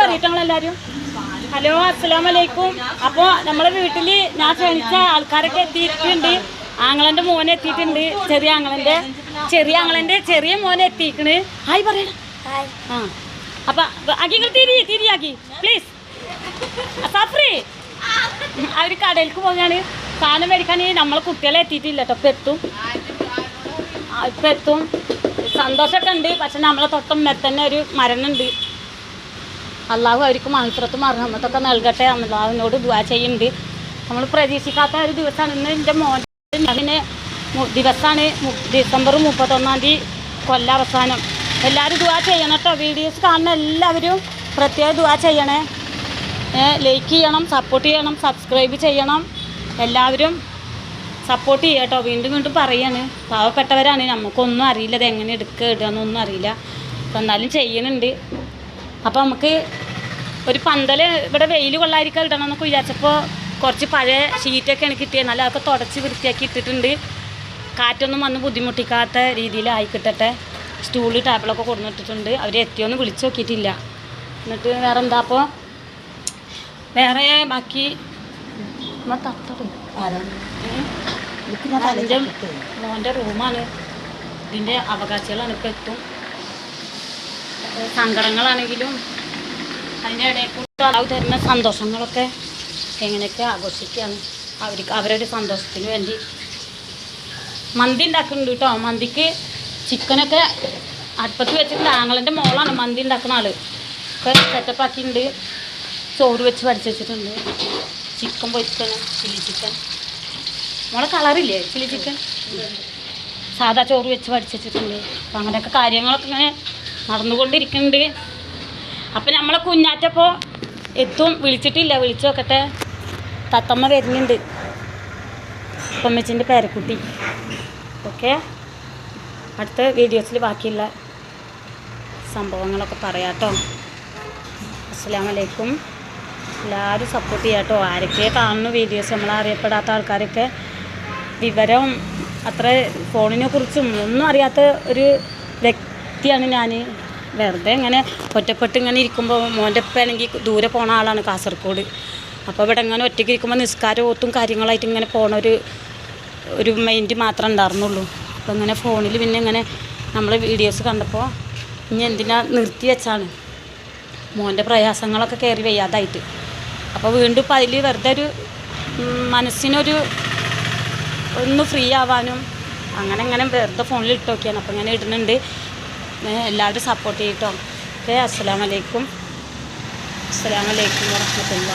പറയട്ടങ്ങളെല്ലാരും hello അസ്സലാം വലൈക്കും അപ്പോൾ നമ്മളെ വീട്ടിൽ ഞാൻ ക്ഷണിച്ച ആൾക്കാരൊക്കെ എത്തിയിട്ടുണ്ട്. ആങ്ങളന്റെ മോനെ എത്തിയിട്ടുണ്ട്. ചെറിയ ആങ്ങളന്റെ ചെറിയ ആങ്ങളന്റെ ചെറിയ മോനെ എത്തിക്കണ് ഹായ് പറയണം ആ. അപ്പൊ അകിങ്ങൾ തിരി തിരിയാക്കി പ്ലീസ് സഫറി അവർ കടയിലേക്ക് പോകാണ്. സാധനം മേടിക്കാൻ നമ്മളെ കുട്ടികളെ എത്തിയിട്ടില്ല കേട്ടോ. ഇപ്പം എത്തും. ഇപ്പൊ എത്തും. സന്തോഷമൊക്കെ ഉണ്ട്. പക്ഷെ നമ്മളെ തൊട്ടും തന്നെ ഒരു മരണുണ്ട് അള്ളാഹു അവർക്ക് മഹിഫ്രത്തും അർഹമത്തൊക്കെ നൽകട്ടെ അള്ളാഹുവിനോട് ദുവാ ചെയ്യുന്നുണ്ട്. നമ്മൾ പ്രതീക്ഷിക്കാത്ത ഒരു ദിവസമാണ്. ഇന്ന് എന്റെ മോൻ അതിന് ദിവസമാണ് ഡിസംബർ മുപ്പത്തൊന്നാം തീയതി കൊല്ലാവസാനം എല്ലാവരും ദുവാ ചെയ്യണം കേട്ടോ. വീഡിയോസ് കാണുന്ന എല്ലാവരും പ്രത്യേക ദുവാ ചെയ്യണേ. ലൈക്ക് ചെയ്യണം സപ്പോർട്ട് ചെയ്യണം സബ്സ്ക്രൈബ് ചെയ്യണം. എല്ലാവരും സപ്പോർട്ട് ചെയ്യുക കേട്ടോ. വീണ്ടും വീണ്ടും പറയാണ്. പാവപ്പെട്ടവരാണ്. നമുക്കൊന്നും അറിയില്ല. അത് എങ്ങനെ എടുക്കുക ഇടുക എന്നൊന്നും അറിയില്ല. അപ്പം എന്നാലും ചെയ്യുന്നുണ്ട് അപ്പോൾ നമുക്ക് ഒരു പന്തൽ ഇവിടെ വെയിൽ കൊള്ളായിരിക്കും ഇടണം എന്നൊക്കെ വിചാരിച്ചപ്പോൾ കുറച്ച് പഴയ ഷീറ്റൊക്കെയാണ് കിട്ടിയത് നല്ല അതൊക്കെ തുടച്ച് വൃത്തിയാക്കി ഇട്ടിട്ടുണ്ട്. കാറ്റൊന്നും വന്ന് ബുദ്ധിമുട്ടിക്കാത്ത രീതിയിലായി കിട്ടട്ടെ. സ്റ്റൂൾ ടേബിളൊക്കെ കൊടുന്നിട്ടിട്ടുണ്ട്. അവർ എത്തിയൊന്നും വിളിച്ചു നോക്കിയിട്ടില്ല. എന്നിട്ട് വേറെ എന്താ അപ്പോൾ വേറെ ബാക്കി മോന്റെ റൂമാണ്. ഇതിന്റെ അവകാശികളാണ് ഇപ്പം എത്തും. സങ്കടങ്ങളാണെങ്കിലും അതിന്റെ ഇടയിൽ കൂടെ അളവ് തരുന്ന സന്തോഷങ്ങളൊക്കെ എങ്ങനെയൊക്കെ ആഘോഷിക്കുകയാണ്. അവർക്ക് അവരുടെ സന്തോഷത്തിന് വേണ്ടി മന്തി ഉണ്ടാക്കുന്നുണ്ട് കേട്ടോ. മന്തിക്ക് ചിക്കനൊക്കെ അടുപ്പത്ത് വെച്ചിട്ടുണ്ട്. ആങ്ങളന്റെ മോളാണ് മന്തി ഉണ്ടാക്കുന്ന ആൾ ഒക്കെ സെറ്റപ്പ് ആക്കിയിട്ടുണ്ട്. ചോറ് വെച്ച് പഠിച്ച് വെച്ചിട്ടുണ്ട്. ചിക്കൻ പൊരിച്ചാണ് ചില്ലി ചിക്കൻ മോളെ കളറില്ലേ ചില്ലി ചിക്കൻ സാധാ ചോറ് വെച്ച് പഠിച്ച് വെച്ചിട്ടുണ്ട്. അപ്പം അങ്ങനെയൊക്കെ കാര്യങ്ങളൊക്കെ ഇങ്ങനെ നടന്നുകൊണ്ടിരിക്കുന്നുണ്ട്. അപ്പം നമ്മളെ കുഞ്ഞാറ്റപ്പോൾ എത്തും. വിളിച്ചിട്ടില്ല. വിളിച്ചു നോക്കട്ടെ. തത്തമ്മ വരുന്നുണ്ട്. ഉപ്പമ്മച്ചിന്റെ പേരക്കുട്ടി. ഓക്കെ? അടുത്ത വീഡിയോസിൽ ബാക്കിയുള്ള സംഭവങ്ങളൊക്കെ പറയാട്ടോ അസ്സാം വലൈക്കും എല്ലാവരും സപ്പോർട്ട് ചെയ്യാട്ടോ ആരൊക്കെ കാണുന്നു വീഡിയോസ് നമ്മൾ അറിയപ്പെടാത്ത ആൾക്കാരൊക്കെ വിവരം അത്ര ഫോണിനെ കുറിച്ചും ഒന്നും അറിയാത്ത ഒരു വ്യക്തിയാണ് ഞാൻ വെറുതെ ഇങ്ങനെ ഒറ്റപ്പെട്ട് ഇങ്ങനെ ഇരിക്കുമ്പോൾ മോന്റെ ഉപ്പ ആണെങ്കിൽ ദൂരെ പോണ ആളാണ് കാസർഗോഡ്. അപ്പോൾ ഇവിടെ ഇങ്ങനെ ഒറ്റയ്ക്ക് ഇരിക്കുമ്പോൾ നിസ്കാരം ഓത്തും കാര്യങ്ങളായിട്ട് ഇങ്ങനെ പോണ ഒരു ഒരു മൈൻഡ് മാത്രമേ ഉണ്ടായിരുന്നുള്ളൂ. അപ്പോൾ ഇങ്ങനെ ഫോണിൽ പിന്നെ ഇങ്ങനെ നമ്മൾ വീഡിയോസ് കണ്ടപ്പോൾ ഇനി എന്തിനാ നിർത്തി വെച്ചാണ്? മോന്റെ പ്രയാസങ്ങളൊക്കെ കയറി വയ്യാതായിട്ട്. അപ്പോൾ വീണ്ടും ഇപ്പം അതിൽ വെറുതെ ഒരു മനസ്സിനൊരു ഒന്ന് ഫ്രീ ആവാനും അങ്ങനെ അങ്ങനെ വെറുതെ ഫോണിൽ ഇട്ടോക്കിയാണ് അപ്പോൾ ഇങ്ങനെ ഇടുന്നുണ്ട്. എല്ലാവരും സപ്പോർട്ട് ചെയ്യട്ടോ. ഓക്കെ അസ്സാം വലൈക്കും അസ്സാം വലൈക്കും വറഹമത്തുള്ള